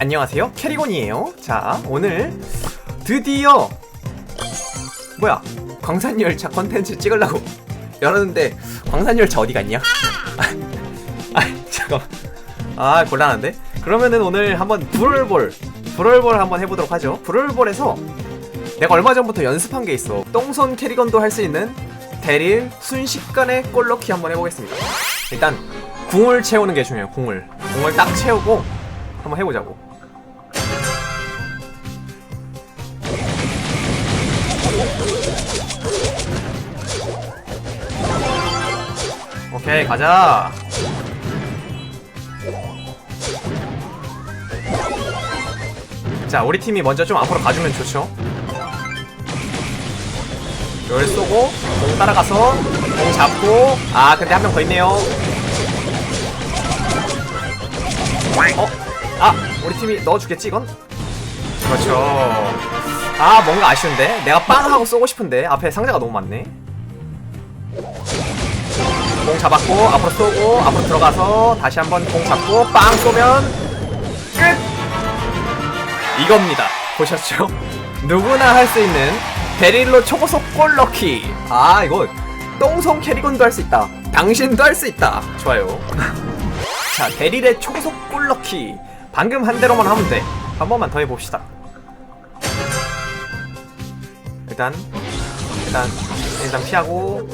안녕하세요. 캐리곤이에요. 자 오늘 드디어 뭐야? 광산열차 컨텐츠 찍으려고 열었는데 광산열차 어디 갔냐? 아 잠깐만. 아 곤란한데? 그러면은 오늘 한번 브롤볼 브롤볼 한번 해보도록 하죠. 브롤볼에서 내가 얼마 전부터 연습한 게 있어. 똥손 캐리건도 할 수 있는 대릴 순식간에 골넣기 한번 해보겠습니다. 일단 궁을 채우는 게 중요해요 궁을. 궁을 딱 채우고 한번 해보자고. 오케이 가자. 자 우리 팀이 먼저 좀 앞으로 가주면 좋죠. 열 쏘고 공 따라가서 공 잡고 아 근데 한 명 더 있네요. 어? 아 우리 팀이 넣어주겠지 이건? 그렇죠. 아 뭔가 아쉬운데? 내가 빵 하고 쏘고 싶은데? 앞에 상자가 너무 많네. 공 잡았고 앞으로 쏘고 앞으로 들어가서 다시 한번 공 잡고 빵 쏘면 끝! 이겁니다. 보셨죠? 누구나 할 수 있는 베릴로 초고속 골 넣기. 아 이거 똥성 캐리건도 할 수 있다. 당신도 할 수 있다. 좋아요. 자 베릴의 초고속 골 넣기 방금 한 대로만 하면 돼. 한 번만 더 해봅시다. 일단 일단 일단 피하고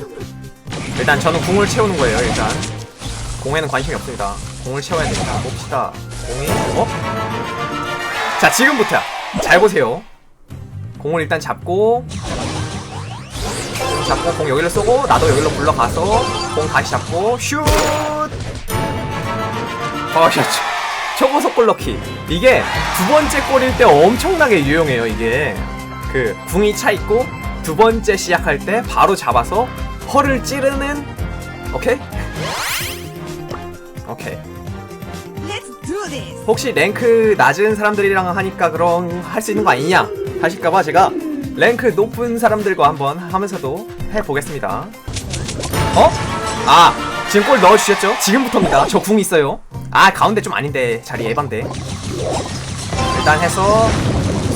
일단 저는 궁을 채우는 거예요. 일단 공에는 관심이 없습니다. 공을 채워야 됩니다. 봅시다. 공이 어? 자 지금부터야. 잘 보세요. 공을 일단 잡고 공 잡고 공 여기로 쏘고 나도 여기로 굴러가서 공 다시 잡고 슛. 버셨죠. 초고속 골 넣기 이게 두 번째 골일 때 엄청나게 유용해요 이게. 그 궁이 차 있고 두 번째 시작할 때 바로 잡아서 허를 찌르는 오케이? 오케이. 혹시 랭크 낮은 사람들이랑 하니까 그럼 할수 있는 거 아니냐 하실까봐 제가 랭크 높은 사람들과 한번 하면서도 해보겠습니다. 어? 아 지금 골 넣어주셨죠? 지금부터입니다. 저 궁 있어요 아 가운데 좀 아닌데. 자리 예반데 일단 해서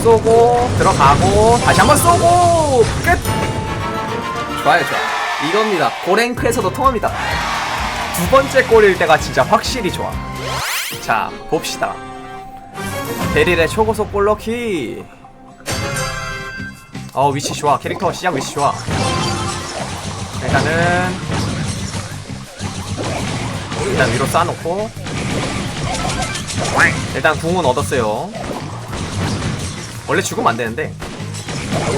쏘고 들어가고 다시 한번 쏘고. 끝! 좋아요 좋아 이겁니다. 고랭크에서도 통합니다. 두 번째 골일 때가 진짜 확실히 좋아. 자 봅시다. 베릴의 초고속 골넣기 어 위치 좋아. 캐릭터 시작 위치 좋아. 일단은 일단 위로 쌓아놓고 일단 궁은 얻었어요. 원래 죽으면 안 되는데.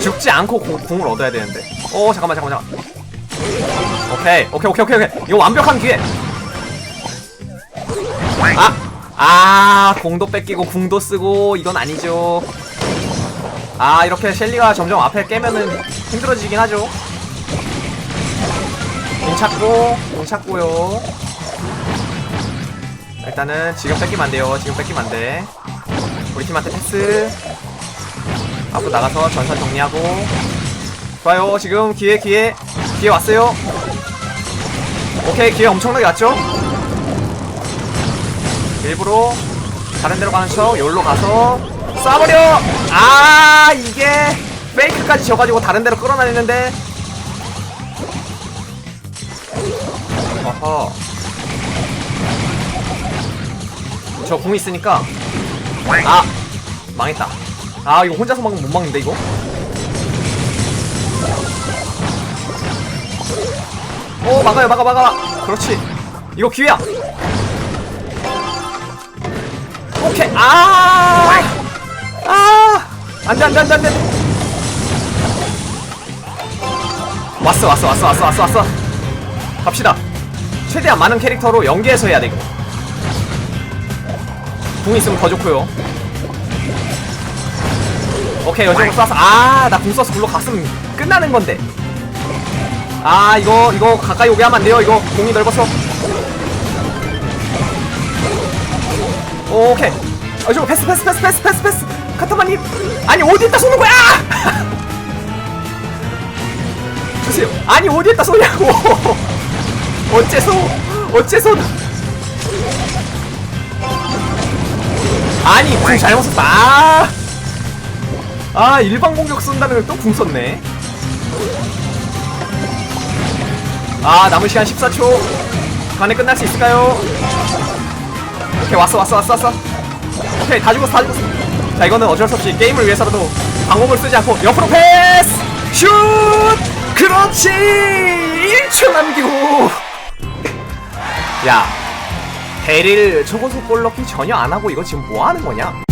죽지 않고 공, 궁을 얻어야 되는데. 어 잠깐만 잠깐만 잠깐만. 오케이 오케이 오케이 오케이 오케이. 이거 완벽한 기회. 아! 아 공도 뺏기고 궁도 쓰고 이건 아니죠. 아 이렇게 셸리가 점점 앞에 깨면은 힘들어지긴 하죠. 공 찾고 공 찾고요 일단은 지금 뺏기면 안 돼요. 지금 뺏기면 안 돼. 우리 팀한테 패스. 앞으로 나가서 전선 정리하고. 좋아요. 지금 기회 기회. 기회 왔어요. 오케이. 기회 엄청나게 왔죠? 일부러 다른 데로 가는 척 여기로 가서 쏴버려! 아 이게 페이크까지 져가지고 다른 데로 끌어다니는데. 어허 저 궁 있으니까. 아 망했다. 아 이거 혼자서 막으면 못 막는데 이거? 오 막아요 막아 막아. 그렇지. 이거 기회야. 오케이. 아! 아! 안돼 안돼. 왔어 왔어 왔어 왔어 왔어 왔어. 갑시다. 최대한 많은 캐릭터로 연계해서 해야 돼 이거 궁 있으면 더 좋고요. 오케이 여정으로 쏴서 아나 궁 쏴서 불러 갔으면 끝나는 건데. 아 이거 이거 가까이 오게 하면 안 돼요. 이거 공이 넓어서. 오케이. 아 저거 패스 패스 패스 패스 패스 패스. 카타마님. 아니 어디에다 쏘는 거야? 주세요. 아니 어디에다 쏘냐고. 어째서 어째서 아니 궁 잘못 썼다. 아, 아 일방 공격 쏜다는 걸 또 궁 썼네. 아 남은 시간 14초. 안에 끝날 수 있을까요? 오케이 왔어 왔어 왔어 왔어. 오케이 다 죽었어 다 죽었어. 자 이거는 어쩔 수 없이 게임을 위해서라도 방법을 쓰지 않고 옆으로 패스! 슛! 그렇지! 1초 남기고. 야 대릴 초고속 골 넣기 전혀 안 하고 이거 지금 뭐 하는 거냐